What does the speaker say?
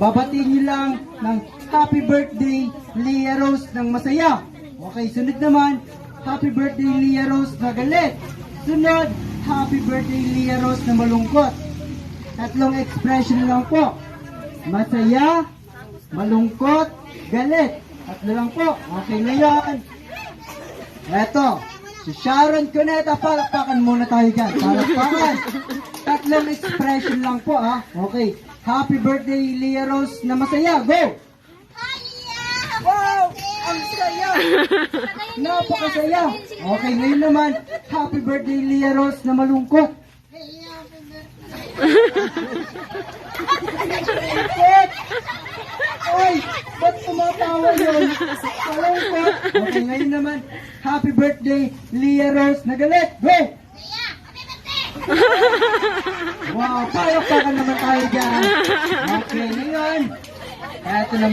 babatiin niyo lang ng happy birthday, Leah Rose ng masaya. Okay, sunod naman, happy birthday, Leah Rose na galit. Sunod, happy birthday, Leah Rose na malungkot. Tatlong expression lang po. Masaya, malungkot, galit. Tatlo lang po. Okay na yan. Eto, si Sharon Cuneta, palakpakan muna tayo dyan. Palakpakan. Tatlong expression lang po ah. Okay. Happy birthday, Leah Rose na masaya. Go! Wow! Ang saya! Napakasaya! Okay, ngayon naman, happy birthday, Leah Rose na malungkot. Malungkot! Ay! Ba't tumatawa yun? Malungkot! Okay, ngayon naman, happy birthday, Leah Rose na galit. Go! Wow, palakpakan naman tayo dyan. Okay, ngayon, eto naman.